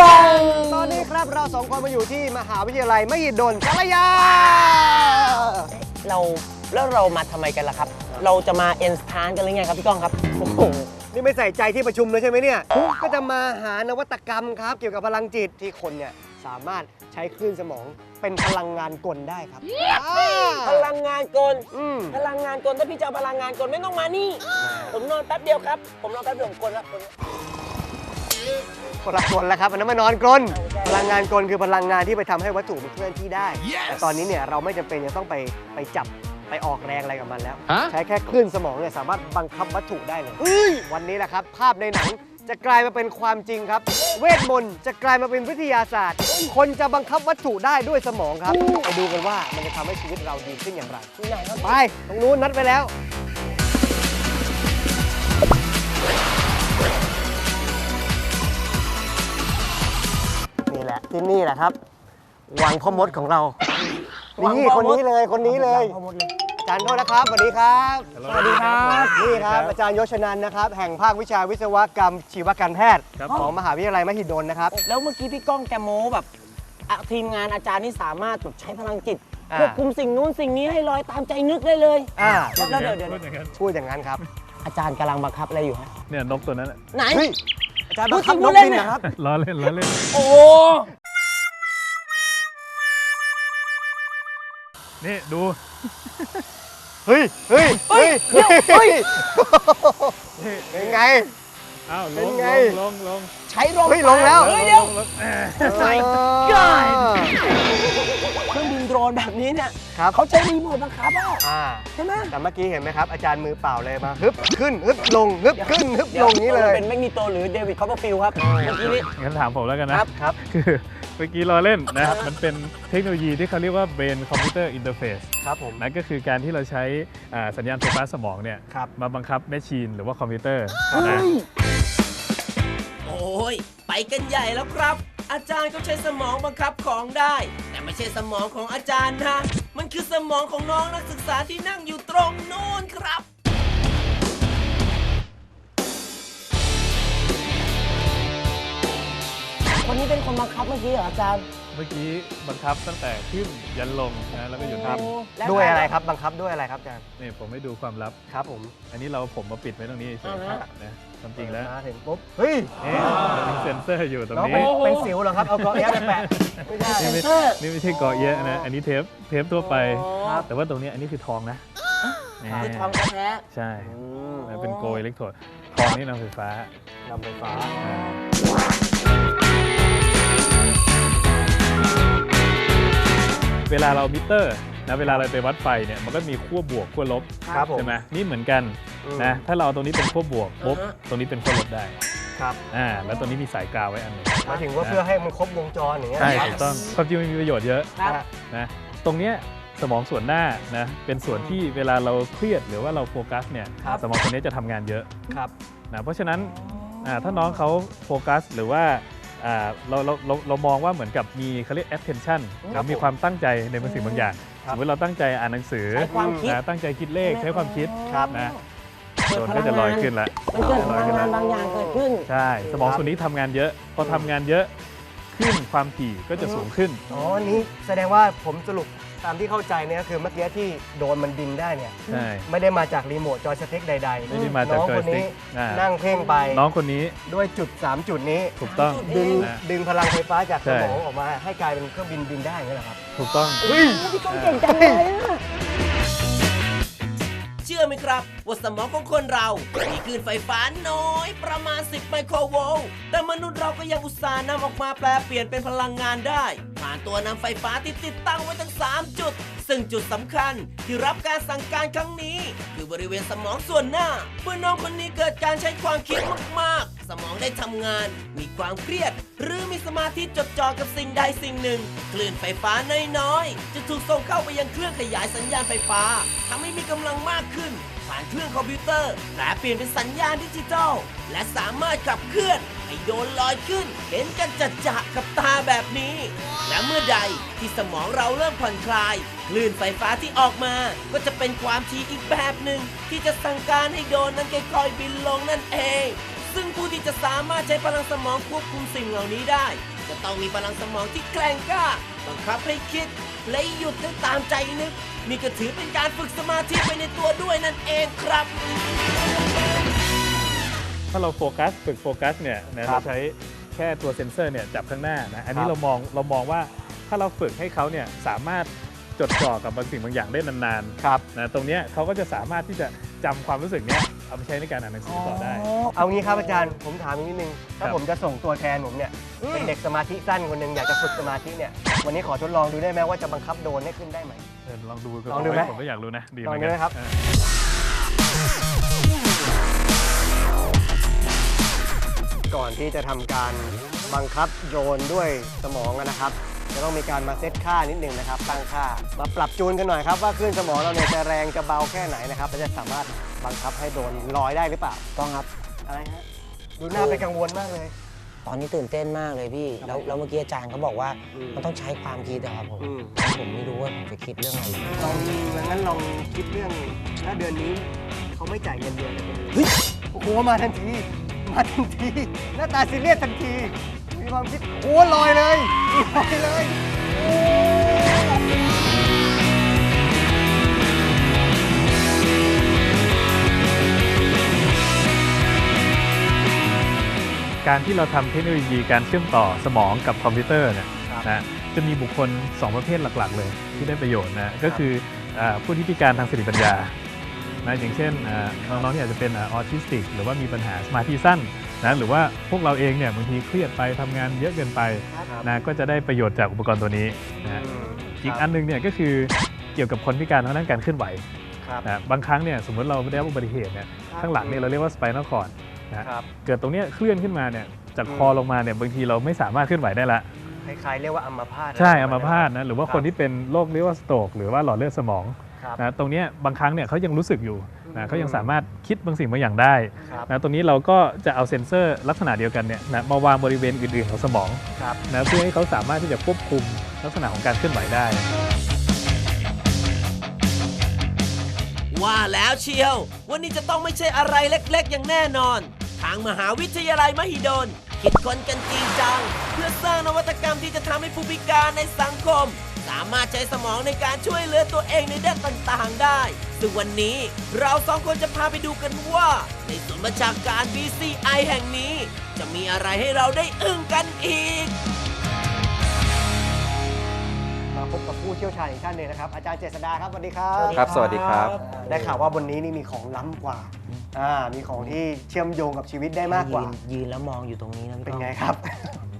จังตอนนี้ครับเราสองคนมาอยู่ที่มหาวิทยาลัยมหิดลสารยา เราแล้วเรามาทำไมกันล่ะครับ เราจะมาเอ็นสทานกันหรือไงครับพี่ก้องครับโอ้โหนี่ไม่ใส่ใจที่ประชุมเลยใช่ไหมเนี่ย ก็จะมาหานวัตกรรมครับ เกี่ยวกับพลังจิตที่คนเนี่ยสามารถใช้คลื่นสมองเป็นพลังงานกลได้ครับอ่าพลังงานกลอืมพลังงานกลถ้าพี่จะเอาพลังงานกลไม่ต้องมานี่ ผมนอนแป๊บเดียวครับ ผมนอนแป๊บเดียวผมกลแล้ว กลคนละคนแล้วครับอันนั้นมานอนกลพลังงานกลคือพลังงานที่ไปทำให้วัตถุมันเคลื่อนที่ได้ แต่ตอนนี้เนี่ยเราไม่จำเป็นจะต้องไปไปจับไปออกแรงอะไรกับมันแล้ว ใช้แค่คลื่นสมองเนี่ยสามารถบังคับวัตถุได้เลยวันนี้แหละครับ ภาพในหนังจะกลายมาเป็นความจริงครับ เวทมนต์จะกลายมาเป็นวิทยาศาสตร์ คนจะบังคับวัตถุได้ด้วยสมองครับไปดูกันว่ามันจะทำให้ชีวิตเราดีขึ้นอย่างไรที่ไหนครับไปตรงนู้นนัดไปแล้ว ที่นี่แหละครับวังพ่อมดของเรา นี่คนนี้เลยคนนี้เลยพอหมดเลยอาจารย์โทษนะครับสวัสดีครับสวัสดีครับนี่ครับอาจารย์ยศนันท์นะครับ แห่งภาควิชาวิศวกรรมชีวการแพทย์ของมหาวิทยาลัยมหิดลนะครับ แล้วเมื่อกี้พี่ก้องแกโม้แบบอะทีมงานอาจารย์นี่สามารถแบบใช้พลังจิตอ่าควบคุมสิ่งนู้นสิ่งนี้ให้ลอยตามใจนึกได้เลยอ่าแล้วเดี๋ยวเดี๋ยวพูดอย่างนั้นพูดอย่างนั้นครับ อาจารย์กำลังบังคับอะไรอยู่ฮะเนี่ยนกตัวนั้นน่ะไหนเฮ้ยอาจารย์บังคับพูนดกจริงบินพูดเล่นเนี่ยนะครับล้อเล่นล้อเล่นโอ้ นี่ดูเฮ้ยเฮ้ยเฮ้ยเฮ้ยเฮ้ยนี่เป็นไง อ้าวลเป็นงไง ลงลงใช้ลมเฮ้ยลงแล้ว เฮ้ยเดี๋ยว ลงลงแหม My God เครื่องบิ นโดรนแบบนี้เนี่ยครับ เขาใช้รีโมทบังคับอะอ่า ใช่ไหมแต่เมื่อกี้เห็นไหมครับ อาจารย์มือเปล่าเลยมาฮึบขึ้นฮึบลงฮึบขึ้นฮึบลงนี้เลยเป็นแมกนีโตหรือเดวิดคอปเปอร์ฟิลด์ครับเมื่อกี้นี้ งั้นถามผมแล้วกันนะครับ ครับ คือเมื่อกี้ล้อเล่นนะมันเป็นเทคโนโลยีที่เขาเรียกว่า Brain Computer Interface ครับผม นั่นก็คือการที่เราใช้อ่าสัญญาณไฟฟ้าสมองเนี่ย ครับ มาบังคับแมชชีนหรือว่าคอมพิวเตอร์เฮ้นะยโอ้ย ไปกันใหญ่แล้วครับ อาจารย์ก็ใช้สมองบังคับของได้ แต่ไม่ใช่สมองของอาจารย์นะ มันคือสมองของน้องนักศึกษาที่นั่งอยู่ตรงนู้นครับ คนนี้เป็นคนบังคับเมื่อกี้เหรออาจารย์เมื่อกี้บังคับตั้งแต่ขึ้นยันลงนะแล้วก็หยุดครับนิ่งแล้วด้วยอะไรครับบังคับด้วยอะไรครับอาจารย์นี่ผมไม่ดูความลับ ครับผม อันนี้เราผมมาปิดไว้ตรงนี้เฉยอ่าฮะๆนะ ความจริงแล้ว มาถึงปุ๊บ เฮ้ยนี่มีเซ็นเซอร์อยู่ตรงน้องนี้เป็นเป็นสิวเหรอครับ เอาเกาะแยะไปแปะ ไม่ได้ นี่ไม่เออนี่ไม่ใช่เกาะเยอะนะ อันนี้เทปเทปทั่วไป ครับ แต่ว่าตรงนี้อันนี้คือทองนะนี่คือทองแท้ใช่อืมมันเป็นโกลอิเล็กโทรดทองนี่นำไฟฟ้า นำไฟฟ้าอ่าเวลาเรามิเตอร์นะเวลาเราไปวัดไฟเนี่ยมันก็มีขั้วบวกขั้วลบครับผม ใช่ไหมนี่เหมือนกันอืม นะถ้าเราเอาตรงนี้เป็นขั้วบวกปุ๊บอ่าฮะ ตรงนี้เป็นขั้วลบได้ครับอ่าแล้วตรงนี้มีสายกาวไว้อันหนึงหมายถึงว่าเพื่อให้มันครบวงจรอย่างเงี้ยใช่ครับถูกต้องความจริงมันมีประโยชน์เยอะๆครับ นะตรงเนี้ยสมองส่วนหน้านะเป็นส่วนที่เวลาเราเครียดหรือว่าเราโฟกัสเนี่ยครับ สมองตัวนี้จะทำงานเยอะครับ นะเพราะฉะนั้นอ่าถ้าน้องเขาโฟกัสหรือว่าอ่าเราเราเราเรามองว่าเหมือนกับมีเขาเรียก attention ครับมีความตั้งใจในบางสิ่งบางอย่าง ครับสมมติเราตั้งใจอ่านหนังสือใช้ความคิด นะตั้งใจคิดเลขใช้ความคิดครับ นะ โดนก็จะลอยขึ้นละมันเกิดพลอลัยงขึ้นงาละนบางอย่างเกิดขึ้น ใช่ สมองครับส่วนนี้ทำงานเยอะ พอทำงานเยอะขึ้นความถี่ก็จะสูงขึ้น อ๋ออันนี้แสดงว่าผมสรุปตามที่เข้าใจเนี่ยก็คือเมื่อกี้ที่โดรนมันบินได้เนี่ยใช่ไม่ได้มาจากรีโมทจอยสติ๊กใดๆไม่ได้มาจากน้องจอคยนสติ๊นี้กอ่านั่งเพ่งไปน้องคนนี้ด้วยจุด 3 จุดนี้ ถูกต้อง ดึงนะดึงพลังไฟฟ้าจากใช่สมองออกมาให้กลายเป็นเครื่องบินบินได้อย่างนี้เหรอครับ ถูกต้อง พี่ก้องเก่งจังเลยอะเชื่อไหมครับว่าสมองของคนเรา มีคลื่นไฟฟ้าน้อยประมาณ 10 ไมโครโวลต์แต่มนุษย์เราก็ยังอุตส่าห์นำออกมาแปลเปลี่ยนเป็นพลังงานได้ ผ่านตัวนำไฟฟ้าที่ติดตั้งไว้ทั้ง 3 จุด ซึ่งจุดสำคัญที่รับการสั่งการครั้งนี้ คือบริเวณสมองส่วนหน้าเมื่อน้องคนนี้เกิดการใช้ความคิดมากๆ สมองได้ทำงาน มีความเครียด หรือมีสมาธิจดจ่อกับสิ่งใดสิ่งหนึ่ง คลื่นไฟฟ้าน้อยๆจะถูกส่งเข้าไปยังเครื่องขยายสัญญาณไฟฟ้าทำให้มีกำลังมากขึ้น ผ่านเครื่องคอมพิวเตอร์แปลเปลี่ยนเป็นสัญญาณดิจิทัลและสามารถขับเคลื่อนให้โยนลอยขึ้น เห็นกันจัดจะกับตาแบบนี้ และเมื่อใดที่สมองเราเริ่มผ่อนคลาย คลื่นไฟฟ้าที่ออกมา ก็จะเป็นความถี่อีกแบบหนึ่ง ที่จะสั่งการให้โดรนนั้นค่อยๆบินลงนั่นเองซซึ่งผู้ที่จะสามารถใช้พลังสมองควบคุมสิ่งเหล่านี้ได้ จะต้องมีพลังสมองที่แกร่งกล้าบังคับให้คิด และหยุดได้ตามใจนึกนี่ก็ถือเป็นการฝึกสมาธิไปในตัวด้วยนั่นเองครับ ถ้าเราโฟกัสฝึกโฟกัสเนี่ยนะครัเราบใช้แค่ตัวเซ็นเซอร์เนี่ยจับข้างหน้านะอันนี้ครับเรามองเรามองว่าถ้าเราฝึกให้เขาเนี่ยสามารถ จดจ่อกับบางสิ่งบางอย่างได้นานครับๆนะตรงเนี้ยเขาก็จะสามารถที่จะจำความรู้สึกเนี้ยเอาไปใช้ในการอ่านหนังสือต่อได้ เอางี้ครับอาจารย์ผมถามอีกนิดนึง ถ้าครับ ผมจะส่งตัวแทนผมเนี่ยเป็นเด็กสมาธิสั้นคนหนึ่งอยากจะฝึกสมาธิเนี่ยวันนี้ขอทดลองดูได้ไหมว่าจะบังคับโดรนให้ขึ้นได้ไหม เออลองดูลองดูไหมผมก็อยากรู้นะ ดีลเหองมือนดูกันไหมครับ เออก่อนที่จะทำการบังคับโดรนด้วยสมองนะครับ จะต้องมีการมาเซตค่านิดนึงนะครับ ตั้งค่า มาปรับจูนกันหน่อยครับ ว่าคลื่นสมองเราเนี่ยจะแรงจะเบาแค่ไหนนะครับและจะสามารถบังคับให้โดรนลอยได้หรือเปล่า ต้องครับ อะไรฮะ ดูหน้าเป็นกังวลมากเลย ตอนนี้ตื่นเต้นมากเลยพี่ แล้วแล้วเมื่อกี้อาจารย์เขาบอกว่าอืมมันต้องใช้ความคิดอะครับผมอืม ผมไม่รู้ว่าผมจะคิดเรื่องอะไรลองงั้นลองคิดเรื่องถ้าเดือนนี้เขาไม่จ่ายเงินเดือนเลยคุณเฮ้ยโอ้โหมาทันที มาทันที หน้าตาซีเรียสทันที มีความคิดโอ้ลอยเลยลอยเลยการที่เราทำเทคโนโลยีการเชื่อมต่อสมองกับคอมพิวเตอร์เนี่ยครับนะจะมีบุคคล 2 ประเภทหลักๆ เลยที่ได้ประโยชน์นะก็คืออ่าผู้ที่พิการทางสติปัญญานะอย่างเช่นอ่าน้องๆที่อาจจะเป็นออทิสติก หรือว่ามีปัญหาสมาธิสั้น นะหรือว่าพวกเราเองเนี่ยบางทีเครียดไปทำงานเยอะเกินไปนะก็จะได้ประโยชน์จากอุปกรณ์ตัวนี้นะมอีกอันหนึงเนี่ยก็คือเกี่ยวกับคนพิการทางด้านการเคลื่อนไหวครับนะบางครั้งเนี่ยสมมติเราได้รับอุบัติเหตุเนี่ยข้างหลังเนี่ยเราเรียกว่า spinal cord นะครับ เกิดตรงเนี้ยเคลื่อนขึ้นมาเนี่ยจากอืมคอลงมาเนี่ยบางทีเราไม่สามารถเคลื่อนไหวได้ละ คล้ายๆเรียกว่าอัมพาตใช่อัมพาตนะหรือว่าครับคนที่เป็นโรคเรียกว่าสโตรกหรือว่าหลอดเลือดสมองครับ นะตรงเนี้ยบางครั้งเนี่ยเขายังรู้สึกอยู่อื นะมเขายังสามารถคิดบางสิ่งบางอย่างได้ครับนะตรงนี้เราก็จะเอาเซ็นเซอร์ลักษณะเดียวกันเนี่ยนะมาวางบริเวณอื่นๆของสมองครับนะเพื่อให้เขาสามารถที่จะควบคุมลักษณะของการเคลื่อนไหวได้ ว่าแล้วเชียววันนี้จะต้องไม่ใช่อะไรเล็กๆ อย่างแน่นอน ทางมหาวิทยาลัยมหิดลคิดค้นกันจริงจัง เพื่อสร้างนวัตกรรมที่จะทำให้ผู้พิการในสังคม สามารถใช้สมองในการช่วยเหลือตัวเองในด้านต่างๆ ได้ ซึ่งวันนี้เราสองคนจะพาไปดูกันว่า ในศูนย์บัญชาการ BCI แห่งนี้ จะมีอะไรให้เราได้อึ้งกันอีก พบกับผู้เชี่ยวชาญอีกท่านหนึ่งนะครับ อาจารย์เจษดาครับสวัสดีครับครับ สวัสดีครับ ได้ข่าวว่าบนนี้นี่มีของล้ำกว่าอ่ามีของที่เชื่อมโยงกับชีวิตได้มากกว่า ยืนยืนแล้วมองอยู่ตรงนี้นะพี่เป็นก้องไงครับ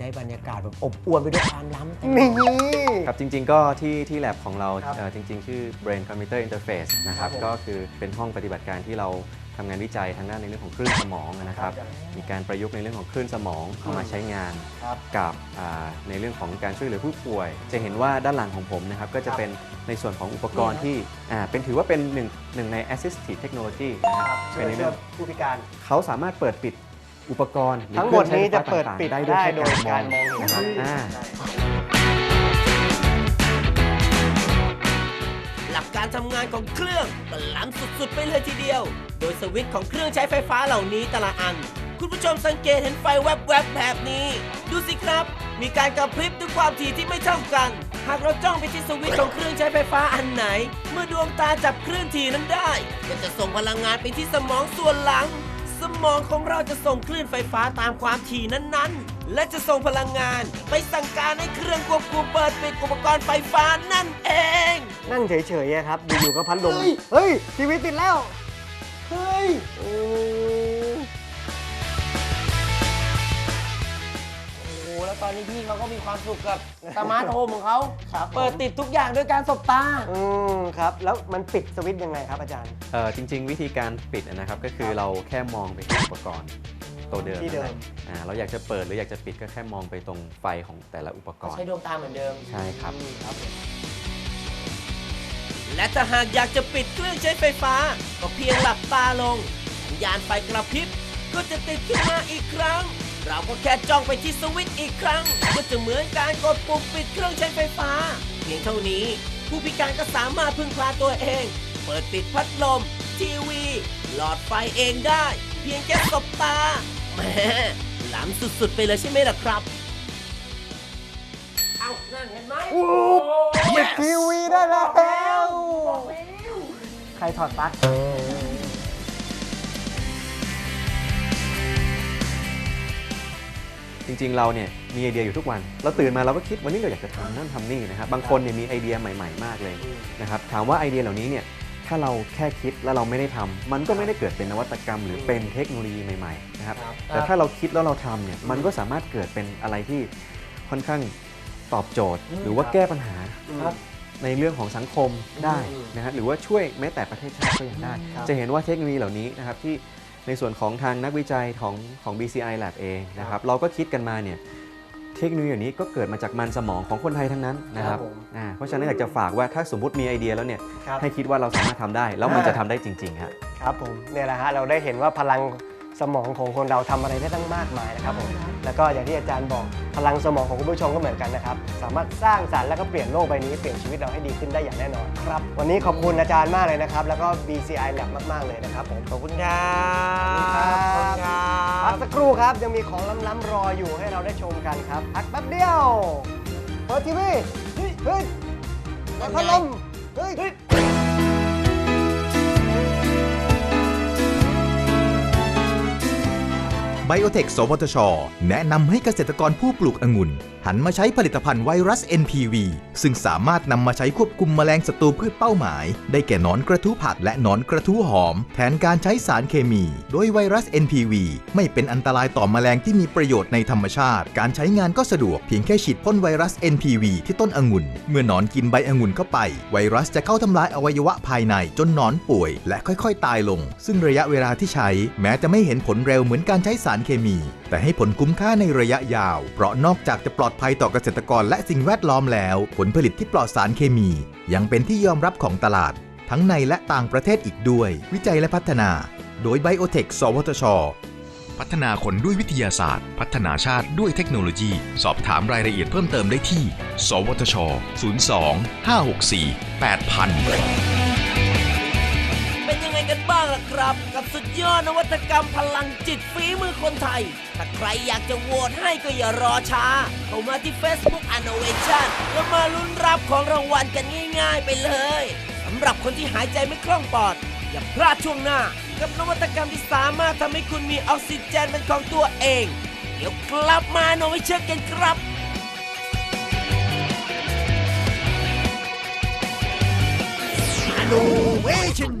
ได้บรรยากาศแบบอบอวลไปด้วยความล้ำเต็มนี่ครับจริง ๆ ก็ที่ที่แลบของเราครับเอ่อจริง ๆ ชื่อ Brain Computer Interface นะครับครับผมก็คือเป็นห้องปฏิบัติการที่เราทำงานวิจัยทางด้านในเรื่องของคลื่นสมองนะครับครับมีการประยุกต์ในเรื่องของคลื่นสมองเอามาใช้งานครับ กับอ่าในเรื่องของการช่วยเหลือผู้ป่วย จะเห็นว่าด้านหลังของผมนะครับ ก็จะเป็นในส่วนของอุปกรณ์ที่อ่าเป็นถือว่าเป็นหนึ่งหนึ่งใน assistive technology นะครับช่เป็วนยในช่เรื่วอยงผู้พิการ เขาสามารถเปิดปิดอุปกรณ์รือทั้งหมดนี้ครื่จะองใช้ไฟฟ้าเปิดต่างๆปิดได้ได้แค่โดยการมองเห็น นะครับอ่าห ทำงานของเครื่องก็ล้ำสุดๆไปเลยทีเดียว โดยสวิตช์ของเครื่องใช้ไฟฟ้าเหล่านี้แต่ละอัน คุณผู้ชมสังเกตเห็นไฟแวบๆแบบนี้ ดูสิครับ มีการกระพริบด้วยความถี่ที่ไม่เท่ากัน หากเราจ้องไปที่สวิตช์ของเครื่องใช้ไฟฟ้าอันไหน เมื่อดวงตาจับคลื่นถี่นั้นได้ ก็จะส่งพลังงานไปที่สมองส่วนหลัง สมองของเราจะส่งคลื่นไฟฟ้าตามความถี่นั้นๆ และจะส่งพลังงาน ไปสั่งการให้เครื่องควบคุมเปิดปิดอุปกรณ์ไฟฟ้านั่นเอง นั่งเฉยๆอะครับอยู่ๆก็พัดลม เฮ้ยทีวีติดแล้ว เฮ้ย โอ้ แล้วตอนนี้พี่เขาก็มีความสุขกับสมาร์ทโฮมของเขาครับเปิดติดทุกอย่างด้วยการสบตา อืมครับ แล้วมันปิดสวิตช์ยังไงครับอาจารย์ เอ่อจริง ๆ วิธีการปิดนะครับก็คือเราแค่มองไปที่อุปกรณ์ตัวเดิมที่เดิม นั่นแหละอ่าเราอยากจะเปิดหรืออยากจะปิดก็แค่มองไปตรงไฟของแต่ละอุปกรณ์ ใช้ดวงตาเหมือนเดิมใช่ครับครับ และถ้าหากอยากจะปิดเครื่องใช้ไฟฟ้า ก็เพียงหลับตาลงสัญญาณไฟกระพริบก็จะติดขึ้นมาอีกครั้ง เราก็แค่จ้องไปที่สวิตช์อีกครั้ง ก็จะเหมือนการกดปุ่มปิดเครื่องใช้ไฟฟ้า เพียงเท่านี้ ผู้พิการก็สามารถพึ่งพาตัวเอง เปิดปิดพัดลม ทีวี หลอดไฟเองได้ เพียงแค่สบตาแหมแหมล้ำสุดๆไปเลยใช่ไหมล่ะครับ เอานั่นเห็นไหมปิดทีวีได้แล้ว ใครถอดปลั๊ก จริง ๆ เราเนี่ยมีไอเดียอยู่ทุกวัน เราตื่นมาเราก็คิดวันนี้เราอยากจะทำนั่นทำนี่นะครับบางคนเนี่ยมีไอเดียใหม่ ๆ มากเลยนะครับถามว่าไอเดียเหล่านี้เนี่ยถ้าเราแค่คิดแล้วเราไม่ได้ทำมันก็ไม่ได้เกิดเป็นนวัตกรรม หรือเป็นเทคโนโลยีใหม่ๆนะครับแต่ถ้าเราคิดแล้วเราทำเนี่ยมันก็สามารถเกิดเป็นอะไรที่ค่อนข้างตอบโจทย์ หรือว่าแก้ปัญหาครับในเรื่องของสังคมได้อืมนะฮะหรือว่าช่วยแม้แต่ประเทศชาติก็ยังได้ครับจะเห็นว่าเทคโนโลยีเหล่านี้นะครับที่ ในส่วนของทางนักวิจัยของของ BCI Lab เองนะครับเราก็คิดกันมาเนี่ยเทคโนโลยีเหล่านี้ก็เกิดมาจากมันสมองของคนไทยทั้งนั้นนะครับครับผมอ่าเพราะฉะนั้นอยากจะฝากว่าถ้าสมมติมีไอเดียแล้วเนี่ยครับ ให้คิดว่าเราสามารถทำได้ แล้วมันจะทำได้จริงๆครับครับผมเนี่ยแหละฮะเราได้เห็นว่าพลังสมองของคนเราทำอะไรได้ตั้งมากมายนะครับผม แล้วก็อย่างที่อาจารย์บอกพลังสมองของคุณผู้ชมก็เหมือนกันนะครับ สามารถสร้างสรรค์แล้วก็เปลี่ยนโลกใบนี้เปลี่ยนชีวิตเราให้ดีขึ้นได้อย่างแน่นอนครับ วันนี้ขอบคุณอาจารย์มากเลยนะครับ แล้วก็ BCI Lab มากๆเลยนะครับผมขอบคุณครับขอบคุณครับขอบคุณครัพับกสักครู่ครับยังมีของล้ำๆรออยู่ให้เราได้ชมกันครับพักแป๊บเดียวเปิดทีวีเฮ้ยเฮ้ยเปิดพัดลมเฮ้ย ไบโอเทค สวทช แนะนำให้เกษตรกรผู้ปลูกองุ่นหันมาใช้ผลิตภัณฑ์ไวรัส NPV ซึ่งสามารถนำมาใช้ควบคุมแมลงศัตรูพืชเป้าหมาย ได้แก่หนอนกระทู้ผักและหนอนกระทู้หอม แทนการใช้สารเคมี โดยไวรัส NPV ไม่เป็นอันตรายต่อแมลงที่มีประโยชน์ในธรรมชาติ การใช้งานก็สะดวกเพียงแค่ฉีดพ่นไวรัส NPV ที่ต้นองุ่น เมื่อหนอนกินใบองุ่นเข้าไป ไวรัสจะเข้าทำลายอวัยวะภายในจนหนอนป่วย และค่อยๆ ตายลง ซึ่งระยะเวลาที่ใช้ แม้จะไม่เห็นผลเร็วเหมือนการใช้สารเคมี แต่ให้ผลคุ้มค่าในระยะยาว เพราะนอกจากจะปลอดภัยต่อเกษตรกรและสิ่งแวดล้อมแล้ว ผลผลิตที่ปลอดสารเคมี ยังเป็นที่ยอมรับของตลาด ทั้งในและต่างประเทศอีกด้วย วิจัยและพัฒนา โดยไบโอเทค สวทช พัฒนาคนด้วยวิทยาศาสตร์ พัฒนาชาติด้วยเทคโนโลยี สอบถามรายละเอียดเพิ่มเติมได้ที่ สวทช 02 564 8000 ล่ะครับ กับสุดยอดนวัตกรรมพลังจิตฝีมือคนไทย ถ้าใครอยากจะโหวตให้ก็อย่ารอช้า เข้ามาที่ Facebook Innovation แล้วมาลุ้นรับของรางวัลกันง่าย ๆ ไปเลยสำหรับคนที่หายใจไม่คล่องปอด อย่าพลาดช่วงหน้า กับนวัตกรรมที่สามารถทำให้คุณมีออกซิเจนเป็นของตัวเอง เดี๋ยวกลับมาโนวิเชนกันครับ Innovation